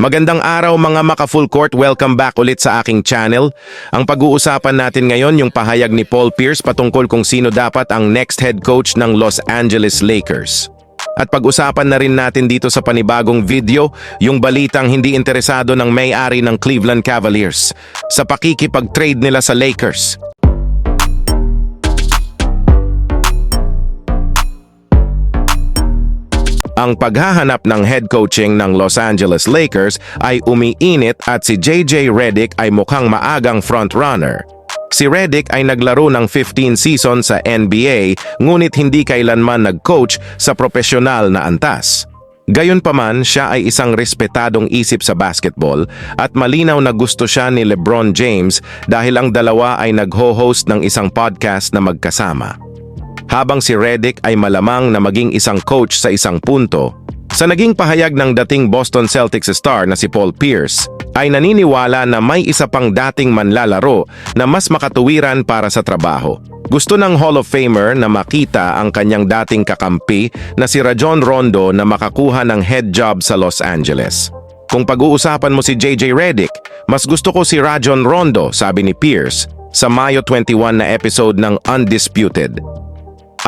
Magandang araw mga maka full court, welcome back ulit sa aking channel. Ang pag-uusapan natin ngayon yung pahayag ni Paul Pierce patungkol kung sino dapat ang next head coach ng Los Angeles Lakers. At pag-usapan na rin natin dito sa panibagong video yung balitang hindi interesado ng may-ari ng Cleveland Cavaliers sa pakikipag-trade nila sa Lakers. Ang paghahanap ng head coaching ng Los Angeles Lakers ay umiinit at si JJ Redick ay mukhang maagang frontrunner. Si Redick ay naglaro ng 15 season sa NBA ngunit hindi kailanman nag-coach sa profesional na antas. Gayunpaman, siya ay isang respetadong isip sa basketball at malinaw na gusto siya ni LeBron James dahil ang dalawa ay nagho-host ng isang podcast na magkasama habang si Redick ay malamang na maging isang coach sa isang punto. Sa naging pahayag ng dating Boston Celtics star na si Paul Pierce, ay naniniwala na may isa pang dating manlalaro na mas makatuwiran para sa trabaho. Gusto ng Hall of Famer na makita ang kanyang dating kakampi na si Rajon Rondo na makakuha ng head job sa Los Angeles. Kung pag-uusapan mo si JJ Redick, mas gusto ko si Rajon Rondo, sabi ni Pierce, sa Mayo 21 na episode ng Undisputed.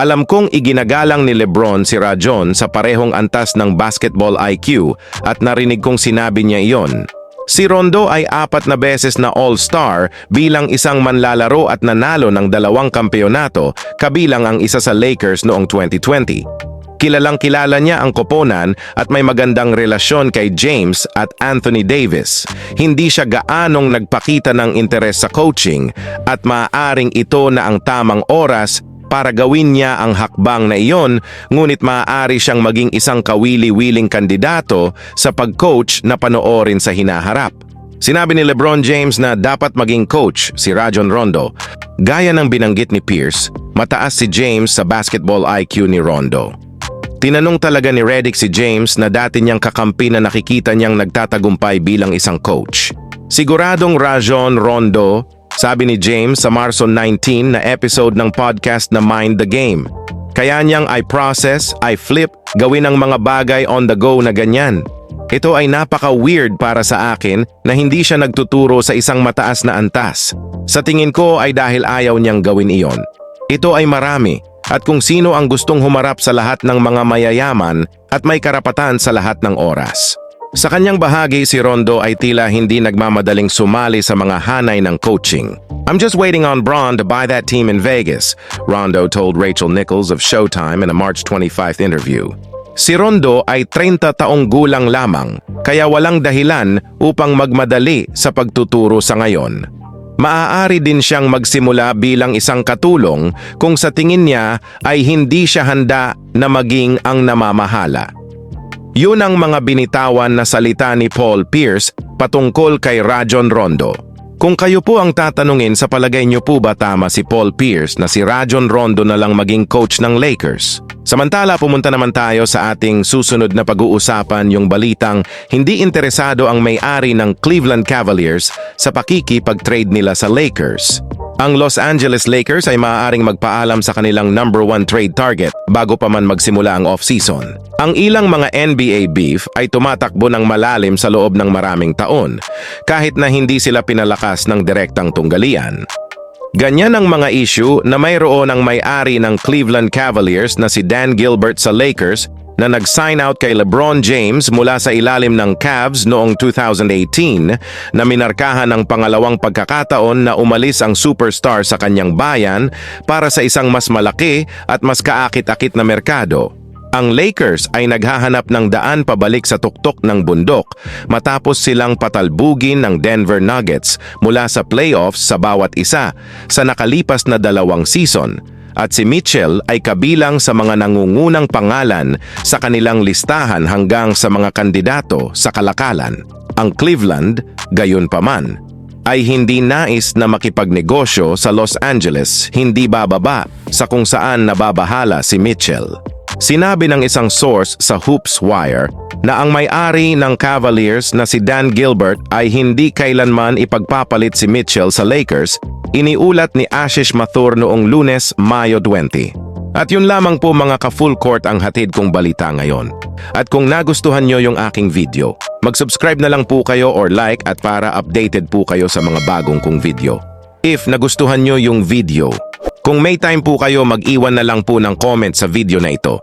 Alam kong iginagalang ni Lebron si Rajon sa parehong antas ng basketball IQ at narinig kong sinabi niya iyon. Si Rondo ay apat na beses na All-Star bilang isang manlalaro at nanalo ng dalawang kampeonato kabilang ang isa sa Lakers noong 2020. Kilalang kilala niya ang koponan at may magandang relasyon kay James at Anthony Davis. Hindi siya gaanong nagpakita ng interes sa coaching at maaaring ito na ang tamang oras para gawin niya ang hakbang na iyon ngunit maaari siyang maging isang kawili-wiling kandidato sa pag-coach na panoorin sa hinaharap. Sinabi ni LeBron James na dapat maging coach si Rajon Rondo. Gaya ng binanggit ni Pierce, mataas si James sa basketball IQ ni Rondo. Tinanong talaga ni Redick si James na dati niyang kakampi na nakikita niyang nagtatagumpay bilang isang coach. Siguradong Rajon Rondo sabi ni James sa Marso 19 na episode ng podcast na Mind the Game. Kaya niyang I process, I flip, gawin ang mga bagay on the go na ganyan. Ito ay napaka-weird para sa akin na hindi siya nagtuturo sa isang mataas na antas. Sa tingin ko ay dahil ayaw niyang gawin iyon. Ito ay marami at kung sino ang gustong humarap sa lahat ng mga mayayaman at may karapatan sa lahat ng oras. Sa kanyang bahagi, si Rondo ay tila hindi nagmamadaling sumali sa mga hanay ng coaching. I'm just waiting on Braun to buy that team in Vegas, Rondo told Rachel Nichols of Showtime in a March 25th interview. Si Rondo ay 30 taong gulang lamang, kaya walang dahilan upang magmadali sa pagtuturo sa ngayon. Maaari din siyang magsimula bilang isang katulong kung sa tingin niya ay hindi siya handa na maging ang namamahala. Yun ang mga binitawan na salita ni Paul Pierce patungkol kay Rajon Rondo. Kung kayo po ang tatanungin sa palagay niyo po ba tama si Paul Pierce na si Rajon Rondo na lang maging coach ng Lakers? Samantala pumunta naman tayo sa ating susunod na pag-uusapan yung balitang hindi interesado ang may-ari ng Cleveland Cavaliers sa pakikipag-trade nila sa Lakers. Ang Los Angeles Lakers ay maaaring magpaalam sa kanilang number one trade target bago pa man magsimula ang off-season. Ang ilang mga NBA beef ay tumatakbo ng malalim sa loob ng maraming taon, kahit na hindi sila pinalakas ng direktang tunggalian. Ganyan ang mga issue na mayroon ang may-ari ng Cleveland Cavaliers na si Dan Gilbert sa Lakers na nag-sign out kay LeBron James mula sa ilalim ng Cavs noong 2018 na minarkahan ng pangalawang pagkakataon na umalis ang superstar sa kanyang bayan para sa isang mas malaki at mas kaakit-akit na merkado. Ang Lakers ay naghahanap ng daan pabalik sa tuktok ng bundok matapos silang patalbugin ng Denver Nuggets mula sa playoffs sa bawat isa sa nakalipas na dalawang season at si Mitchell ay kabilang sa mga nangungunang pangalan sa kanilang listahan hanggang sa mga kandidato sa kalakalan. Ang Cleveland, gayon paman, ay hindi nais na makipagnegosyo sa Los Angeles hindi bababa sa kung saan nababahala si Mitchell. Sinabi ng isang source sa Hoops Wire na ang may-ari ng Cavaliers na si Dan Gilbert ay hindi kailanman ipagpapalit si Mitchell sa Lakers, iniulat ni Ashish Mathur noong lunes, Mayo 20. At yun lamang po mga ka-full court ang hatid kong balita ngayon. At kung nagustuhan nyo yung aking video, mag-subscribe na lang po kayo or like at para updated po kayo sa mga bagong kong video. If nagustuhan nyo yung video, kung may time po kayo mag-iwan na lang po ng comment sa video na ito